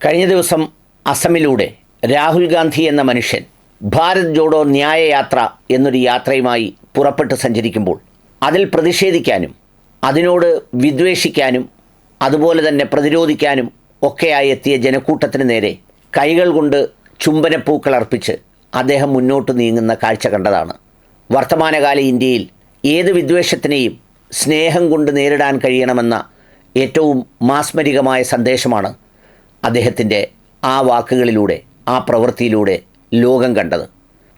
കഴിഞ്ഞ ദിവസം അസമിലൂടെ രാഹുൽ ഗാന്ധി എന്ന മനുഷ്യൻ ഭാരത് ജോഡോ ന്യായയാത്ര എന്നൊരു യാത്രയുമായി പുറപ്പെട്ട് സഞ്ചരിക്കുമ്പോൾ അതിൽ പ്രതിഷേധിക്കാനും അതിനോട് വിദ്വേഷിക്കാനും അതുപോലെ തന്നെ പ്രതിരോധിക്കാനും ഒക്കെയായി എത്തിയ ജനക്കൂട്ടത്തിന് നേരെ കൈകൾ കൊണ്ട് ചുംബനപ്പൂക്കൾ അർപ്പിച്ച് അദ്ദേഹം മുന്നോട്ട് നീങ്ങുന്ന കാഴ്ച കണ്ടതാണ്. വർത്തമാനകാല ഇന്ത്യയിൽ ഏത് വിദ്വേഷത്തിനെയും സ്നേഹം കൊണ്ട് നേരിടാൻ കഴിയണമെന്ന ഏറ്റവും മാസ്മരികമായ സന്ദേശമാണ് അദ്ദേഹത്തിന്റെ ആ വാക്കുകളിലൂടെ ആ പ്രവൃത്തിയിലൂടെ ലോകം കണ്ടത്.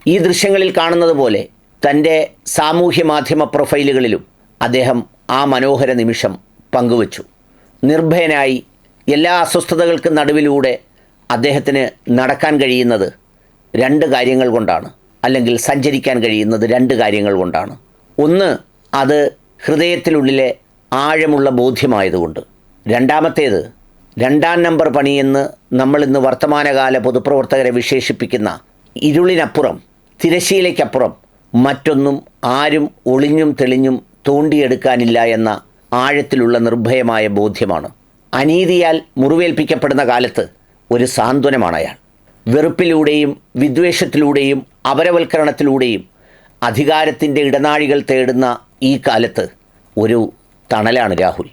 ഈ ദൃശ്യങ്ങളിൽ കാണുന്നത് പോലെ തന്റെ സാമൂഹ്യ മാധ്യമ പ്രൊഫൈലുകളിലും അദ്ദേഹം ആ മനോഹര നിമിഷം പങ്കുവച്ചു. നിർഭയനായി എല്ലാ അസ്വസ്ഥതകൾക്കും നടുവിലൂടെ അദ്ദേഹത്തിന് നടക്കാൻ കഴിയുന്നത് രണ്ട് കാര്യങ്ങൾ കൊണ്ടാണ്. അല്ലെങ്കിൽ സഞ്ചരിക്കാൻ കഴിയുന്നത് രണ്ട് കാര്യങ്ങൾ കൊണ്ടാണ്. ഒന്ന് അത് ഹൃദയത്തിനുള്ളിലെ ആഴമുള്ള ബോധ്യമായതുകൊണ്ട്. രണ്ടാമത്തേത് രണ്ടാം നമ്പർ പണിയെന്ന് നമ്മൾ ഇന്ന് വർത്തമാനകാല പൊതുപ്രവർത്തകരെ വിശേഷിപ്പിക്കുന്ന ഇരുളിനപ്പുറം തിരശീലയ്ക്കപ്പുറം മറ്റൊന്നും ആരും ഒളിഞ്ഞും തെളിഞ്ഞും തോണ്ടിയെടുക്കാനില്ല എന്ന ആഴത്തിലുള്ള നിർഭയമായ ബോധ്യമാണ്. അനീതിയാൽ മുറിവേൽപ്പിക്കപ്പെടുന്ന കാലത്ത് ഒരു സാന്ത്വനമാണ് അയാൾ. വെറുപ്പിലൂടെയും വിദ്വേഷത്തിലൂടെയും അപരവൽക്കരണത്തിലൂടെയും അധികാരത്തിന്റെ ഇടനാഴികൾ തേടുന്ന ഈ കാലത്ത് ഒരു തണലാണ് രാഹുൽ.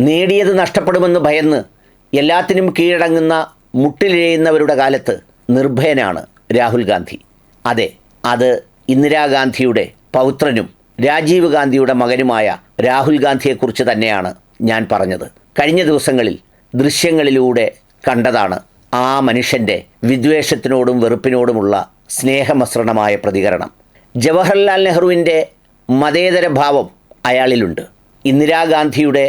നേടിയത് നഷ്ടപ്പെടുമെന്ന് ഭയന്ന് എല്ലാത്തിനും കീഴടങ്ങുന്ന മുട്ടിലിഴയുന്നവരുടെ കാലത്ത് നിർഭയനാണ് രാഹുൽ ഗാന്ധി. അതെ അത് ഇന്ദിരാഗാന്ധിയുടെ പൗത്രനും രാജീവ് ഗാന്ധിയുടെ മകനുമായ രാഹുൽ ഗാന്ധിയെക്കുറിച്ച് തന്നെയാണ് ഞാൻ പറഞ്ഞത്. കഴിഞ്ഞ ദിവസങ്ങളിൽ ദൃശ്യങ്ങളിലൂടെ കണ്ടതാണ് ആ മനുഷ്യന്റെ വിദ്വേഷത്തിനോടും വെറുപ്പിനോടുമുള്ള സ്നേഹമസൃണമായ പ്രതികരണം. ജവഹർലാൽ നെഹ്റുവിന്റെ മതേതര ഭാവം അയാളിലുണ്ട്. ഇന്ദിരാഗാന്ധിയുടെ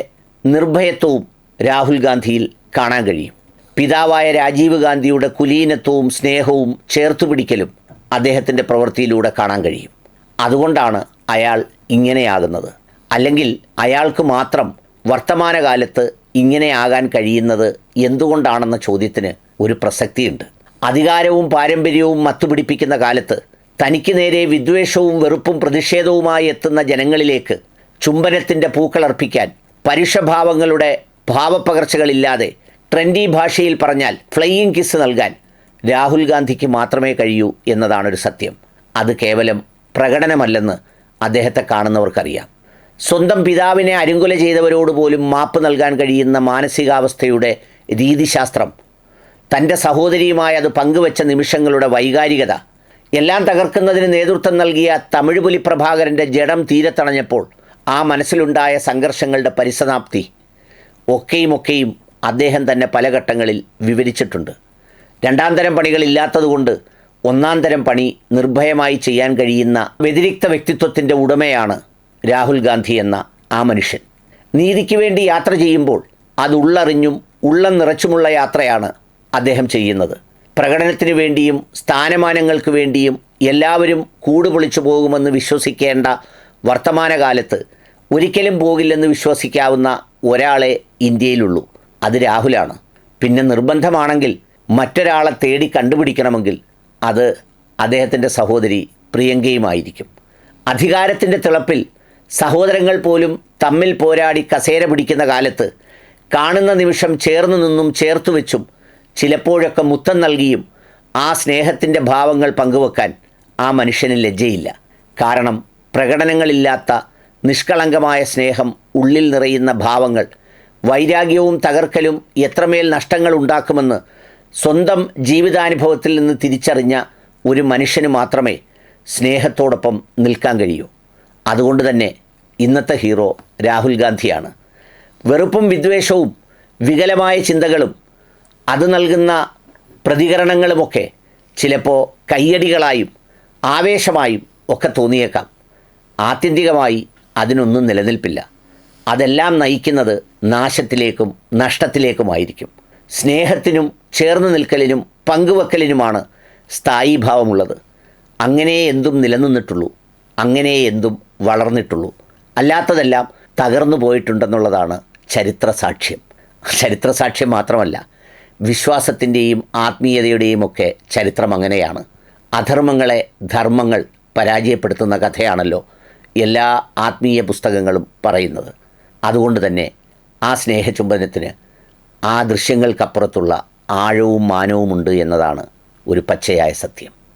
നിർഭയത്വവും രാഹുൽ ഗാന്ധിയിൽ കാണാൻ കഴിയും. പിതാവായ രാജീവ് ഗാന്ധിയുടെ കുലീനത്വവും സ്നേഹവും ചേർത്തുപിടിക്കലും അദ്ദേഹത്തിന്റെ പ്രവൃത്തിയിലൂടെ കാണാൻ കഴിയും. അതുകൊണ്ടാണ് അയാൾ ഇങ്ങനെയാകുന്നത്. അല്ലെങ്കിൽ അയാൾക്ക് മാത്രം വർത്തമാനകാലത്ത് ഇങ്ങനെയാകാൻ കഴിയുന്നത് എന്തുകൊണ്ടാണെന്ന ചോദ്യത്തിന് ഒരു പ്രസക്തിയുണ്ട്. അധികാരവും പാരമ്പര്യവും മത്തുപിടിപ്പിക്കുന്ന കാലത്ത് തനിക്ക് നേരെ വിദ്വേഷവും വെറുപ്പും പ്രതിഷേധവുമായി എത്തുന്ന ജനങ്ങളിലേക്ക് ചുംബനത്തിന്റെ പൂക്കളർപ്പിക്കാൻ പരുഷഭാവങ്ങളുടെ ഭാവപ്പകർച്ചകളില്ലാതെ ട്രെൻഡി ഭാഷയിൽ പറഞ്ഞാൽ ഫ്ലൈയിങ് കിസ് നൽകാൻ രാഹുൽ ഗാന്ധിക്ക് മാത്രമേ കഴിയൂ എന്നതാണൊരു സത്യം. അത് കേവലം പ്രകടനമല്ലെന്ന് അദ്ദേഹത്തെ കാണുന്നവർക്കറിയാം. സ്വന്തം പിതാവിനെ അരുങ്കുല ചെയ്തവരോട് പോലും മാപ്പ് നൽകാൻ കഴിയുന്ന മാനസികാവസ്ഥയുടെ രീതിശാസ്ത്രം തന്റെ സഹോദരിയുമായി അത് പങ്കുവച്ച നിമിഷങ്ങളുടെ വൈകാരികത എല്ലാം തകർക്കുന്നതിന് നേതൃത്വം നൽകിയ തമിഴ് പുലി പ്രഭാകരന്റെ ജഡം തീരത്തണഞ്ഞപ്പോൾ ആ മനസ്സിലുണ്ടായ സംഘർഷങ്ങളുടെ പരിസമാപ്തി ഒക്കെയും ഒക്കെയും അദ്ദേഹം തന്നെ പല ഘട്ടങ്ങളിൽ വിവരിച്ചിട്ടുണ്ട്. രണ്ടാം തരം പണികളില്ലാത്തതുകൊണ്ട് ഒന്നാം തരം പണി നിർഭയമായി ചെയ്യാൻ കഴിയുന്ന വ്യതിരിക്ത വ്യക്തിത്വത്തിന്റെ ഉടമയാണ് രാഹുൽ ഗാന്ധി എന്ന ആ മനുഷ്യൻ. നീതിക്ക് വേണ്ടി യാത്ര ചെയ്യുമ്പോൾ അത് ഉള്ളറിഞ്ഞും ഉള്ളം നിറച്ചുമുള്ള യാത്രയാണ് അദ്ദേഹം ചെയ്യുന്നത്. പ്രകടനത്തിന് വേണ്ടിയും സ്ഥാനമാനങ്ങൾക്ക് വേണ്ടിയും എല്ലാവരും കൂടുപൊളിച്ചു പോകുമെന്ന് വിശ്വസിക്കേണ്ട വർത്തമാനകാലത്ത് ഒരിക്കലും പോകില്ലെന്ന് വിശ്വസിക്കാവുന്ന ഒരാളെ ഇന്ത്യയിലുള്ളൂ. അത് രാഹുലാണ്. പിന്നെ നിർബന്ധമാണെങ്കിൽ മറ്റൊരാളെ തേടി കണ്ടുപിടിക്കണമെങ്കിൽ അത് അദ്ദേഹത്തിന്റെ സഹോദരി പ്രിയങ്കയുമായിരിക്കും. അധികാരത്തിന്റെ തിളപ്പിൽ സഹോദരങ്ങൾ പോലും തമ്മിൽ പോരാടി കസേര പിടിക്കുന്ന കാലത്ത് കാണുന്ന നിമിഷം ചേർന്നു നിന്നും ചേർത്തു വെച്ചും ചിലപ്പോഴൊക്കെ മുത്തം നൽകിയും ആ സ്നേഹത്തിന്റെ ഭാവങ്ങൾ പങ്കുവെക്കാൻ ആ മനുഷ്യന് ലജ്ജയില്ല. കാരണം പ്രകടനങ്ങളില്ലാത്ത നിഷ്കളങ്കമായ സ്നേഹം ഉള്ളിൽ നിറയുന്ന ഭാവങ്ങൾ വൈരാഗ്യവും തകർക്കലും എത്രമേൽ നഷ്ടങ്ങൾ ഉണ്ടാക്കുമെന്ന് സ്വന്തം ജീവിതാനുഭവത്തിൽ നിന്ന് തിരിച്ചറിഞ്ഞ ഒരു മനുഷ്യന് മാത്രമേ സ്നേഹത്തോടൊപ്പം നിൽക്കാൻ കഴിയൂ. അതുകൊണ്ട് തന്നെ ഇന്നത്തെ ഹീറോ രാഹുൽ ഗാന്ധിയാണ്. വെറുപ്പും വിദ്വേഷവും വികലമായ ചിന്തകളും അത് നൽകുന്ന പ്രതികരണങ്ങളുമൊക്കെ ചിലപ്പോൾ കയ്യടികളായും ആവേശമായും ഒക്കെ തോന്നിയേക്കാം. ആത്യന്തികമായി അതിനൊന്നും നിലനിൽപ്പില്ല. അതെല്ലാം നയിക്കുന്നത് നാശത്തിലേക്കും നഷ്ടത്തിലേക്കുമായിരിക്കും. സ്നേഹത്തിനും ചേർന്ന് നിൽക്കലിനും പങ്കുവെക്കലിനുമാണ് സ്ഥായീഭാവമുള്ളത്. അങ്ങനെ എന്തും നിലനിന്നിട്ടുള്ളൂ. അങ്ങനെ എന്തും വളർന്നിട്ടുള്ളൂ. അല്ലാത്തതെല്ലാം തകർന്നു പോയിട്ടുണ്ടെന്നുള്ളതാണ് ചരിത്ര സാക്ഷ്യം ചരിത്ര സാക്ഷ്യം മാത്രമല്ല വിശ്വാസത്തിന്റെയും ആത്മീയതയുടെയും ഒക്കെ ചരിത്രം അങ്ങനെയാണ്. അധർമ്മങ്ങളെ ധർമ്മങ്ങൾ പരാജയപ്പെടുത്തുന്ന കഥയാണല്ലോ എല്ലാ ആത്മീയ പുസ്തകങ്ങളും പറയുന്നത്. അതുകൊണ്ട് തന്നെ ആ സ്നേഹചുംബനത്തിന് ആ ദൃശ്യങ്ങൾക്കപ്പുറത്തുള്ള ആഴവും മാനവുമുണ്ട് എന്നതാണ് ഒരു പച്ചയായ സത്യം.